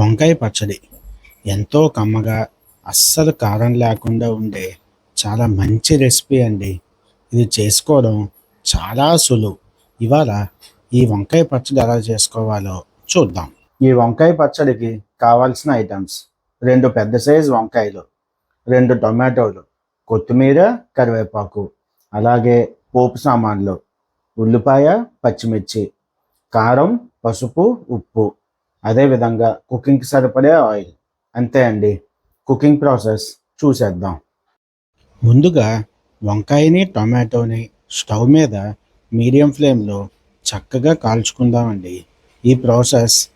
వంకాయ పచ్చడి. ఎంతో కమ్మగా అస్సలు కారం లేకుండా ఉండే చాలా మంచి రెసిపీ అండి. ఇది చేసుకోవడం చాలా సులువు. ఇవాళ ఈ వంకాయ పచ్చడి ఎలా చేసుకోవాలో చూద్దాం. ఈ వంకాయ పచ్చడికి కావాల్సిన ఐటమ్స్ రెండు పెద్ద సైజు వంకాయలు రెండు టొమాటోలు కొత్తిమీర కరివేపాకు అలాగే పోపు సామాన్లు ఉల్లిపాయ పచ్చిమిర్చి కారం పసుపు ఉప్పు. అదేవిధంగా కుకింగ్కి సరిపడే ఆయిల్ అంతే అండి. కుకింగ్ ప్రాసెస్ చూసేద్దాం. ముందుగా వంకాయని టొమాటోని స్టవ్ మీద మీడియం ఫ్లేమ్లో చక్కగా కాల్చుకుందామండి. ఈ ప్రాసెస్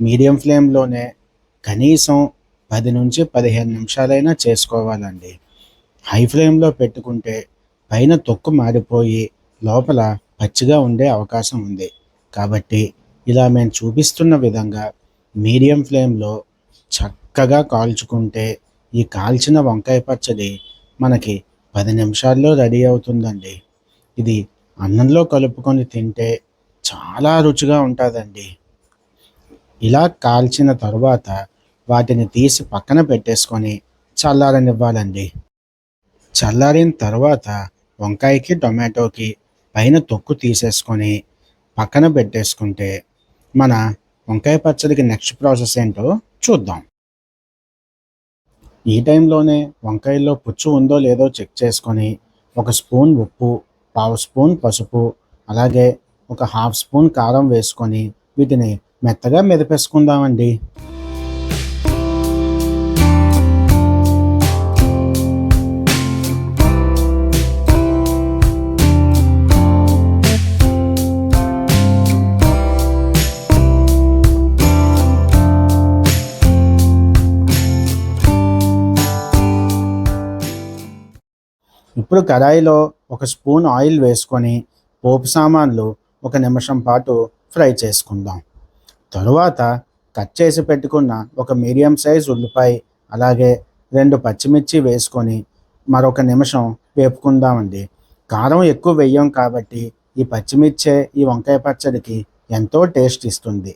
మీడియం ఫ్లేమ్లోనే కనీసం పది నుంచి పదిహేను నిమిషాలైనా చేసుకోవాలండి. హై ఫ్లేమ్లో పెట్టుకుంటే పైన తొక్కు మారిపోయి లోపల పచ్చిగా ఉండే అవకాశం ఉంది. కాబట్టి ఇలా మేము చూపిస్తున్న విధంగా మీడియం ఫ్లేమ్లో చక్కగా కాల్చుకుంటే ఈ కాల్చిన వంకాయ పచ్చడి మనకి పది నిమిషాల్లో రెడీ అవుతుందండి. ఇది అన్నంలో కలుపుకొని తింటే చాలా రుచిగా ఉంటుందండి. ఇలా కాల్చిన తరువాత వాటిని తీసి పక్కన పెట్టేసుకొని చల్లారనివ్వాలండి. చల్లారిన తర్వాత వంకాయకి టొమాటోకి పైన తొక్కు తీసేసుకొని పక్కన పెట్టేసుకుంటే మన వంకాయ పచ్చడికి నెక్స్ట్ ప్రాసెస్ ఏంటో చూద్దాం. ఈ టైంలోనే వంకాయల్లో పుచ్చు ఉందో లేదో చెక్ చేసుకొని ఒక స్పూన్ ఉప్పు పావు స్పూన్ పసుపు అలాగే ఒక హాఫ్ స్పూన్ కారం వేసుకొని వీటిని మెత్తగా మెదిపేసుకుందామండి. ఇప్పుడు కడాయిలో ఒక స్పూన్ ఆయిల్ వేసుకొని పోపు సామాన్లు ఒక నిమిషం పాటు ఫ్రై చేసుకుందాం. తరువాత కట్ చేసి పెట్టుకున్న ఒక మీడియం సైజ్ ఉల్లిపాయ అలాగే రెండు పచ్చిమిర్చి వేసుకొని మరొక నిమిషం వేపుకుందామండి. కారం ఎక్కువ వెయ్యం కాబట్టి ఈ పచ్చిమిర్చే ఈ వంకాయ పచ్చడికి ఎంతో టేస్ట్ ఇస్తుంది.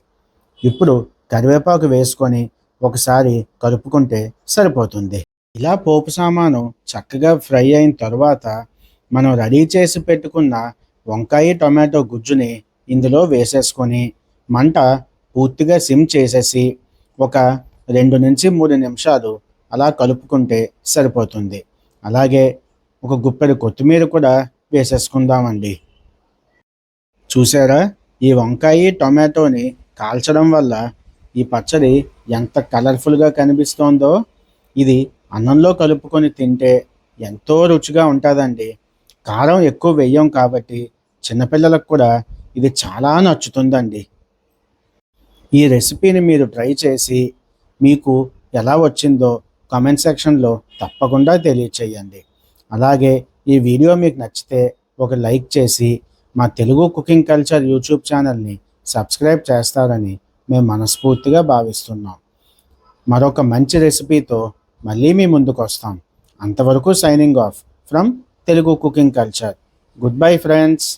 ఇప్పుడు కరివేపాకు వేసుకొని ఒకసారి కలుపుకుంటే సరిపోతుంది. ఇలా పోపు సామాను చక్కగా ఫ్రై అయిన తర్వాత మనం రెడీ చేసి పెట్టుకున్న వంకాయ టొమాటో గుజ్జుని ఇందులో వేసేసుకొని మంట పూర్తిగా సిమ్ చేసేసి ఒక రెండు నుంచి మూడు నిమిషాలు అలా కలుపుకుంటే సరిపోతుంది. అలాగే ఒక గుప్పెడు కొత్తిమీర కూడా వేసేసుకుందామండి. చూసారా? ఈ వంకాయ టొమాటోని కాల్చడం వల్ల ఈ పచ్చడి ఎంత కలర్ఫుల్గా కనిపిస్తోందో? ఇది అన్నంలో కలుపుకొని తింటే ఎంతో రుచిగా ఉంటుందండి. కారం ఎక్కువ వెయ్యం కాబట్టి చిన్నపిల్లలకు కూడా ఇది చాలా నచ్చుతుందండి. ఈ రెసిపీని మీరు ట్రై చేసి మీకు ఎలా వచ్చిందో కామెంట్ సెక్షన్లో తప్పకుండా తెలియచేయండి. అలాగే ఈ వీడియో మీకు నచ్చితే ఒక లైక్ చేసి మా తెలుగు కుకింగ్ కల్చర్ యూట్యూబ్ ఛానల్ని సబ్స్క్రైబ్ చేస్తారని మేము మనస్ఫూర్తిగా భావిస్తున్నాం. మరొక మంచి రెసిపీతో మళ్ళీ మీ ముందుకు వస్తాం. అంతవరకు signing off from Telugu cooking culture good bye friends